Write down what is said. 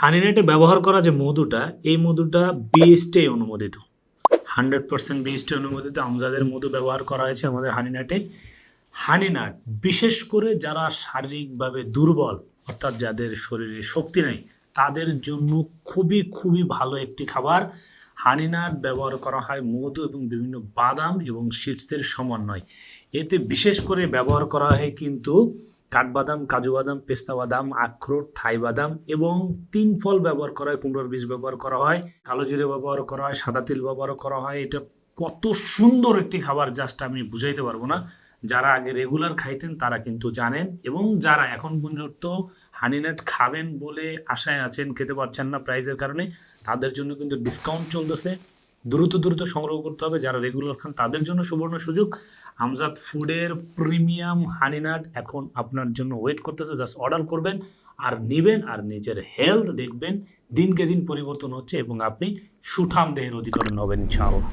হানিনেটে ব্যবহার করা যে মধুটা, এই মধুটা বিএসটে অনুমোদিত। হান্ড্রেড পার্সেন্ট বিএসটে অনুমোদিত আমজাদের মধু ব্যবহার করা হয়েছে আমাদের হানিনাটে। হানিনাট, বিশেষ করে যারা শারীরিকভাবে দুর্বল, অর্থাৎ যাদের শরীরে শক্তি নেই, তাদের জন্য খুবই খুবই ভালো একটি খাবার। হানিনাট ব্যবহার করা হয় মধু এবং বিভিন্ন বাদাম এবং সিডসের সমন্বয়। এতে বিশেষ করে ব্যবহার করা হয় কিন্তু কাঠবাদাম কাজু বাদাম পেস্তা বাদাম আখরোট থাই বাদাম এবং তিন ফল ব্যবহার করা হয়, কুমড়োর বীজ ব্যবহার করা হয়, কালো জিরে ব্যবহার করা হয়, সাদা তিল ব্যবহার করা হয়। এটা কত সুন্দর একটি খাবার, জাস্ট আমি বুঝাইতে পারব না। যারা আগে রেগুলার খাইতেন, তারা কিন্তু জানেন এবং যারা এখন পর্যন্ত হানিনাট খাবেন বলে আশায় আছেন, খেতে পারছেন না প্রাইজের কারণে, তাদের জন্য কিন্তু ডিসকাউন্ট চলতেছে। দ্রুত দ্রুত সংগ্রহ করতে হবে। যারা রেগুলার খান তাদের জন্য সুবর্ণ সুযোগ। আমজাদ ফুডের প্রিমিয়াম হানিনাট এখন আপনার জন্য ওয়েট করতেছে। জাস্ট অর্ডার করবেন আর নেবেন আর নিজের হেলথ দেখবেন। দিনকে দিন পরিবর্তন হচ্ছে এবং আপনি সুঠাম দেহের অধিকরণ হবেন ইনশাআল্লাহ।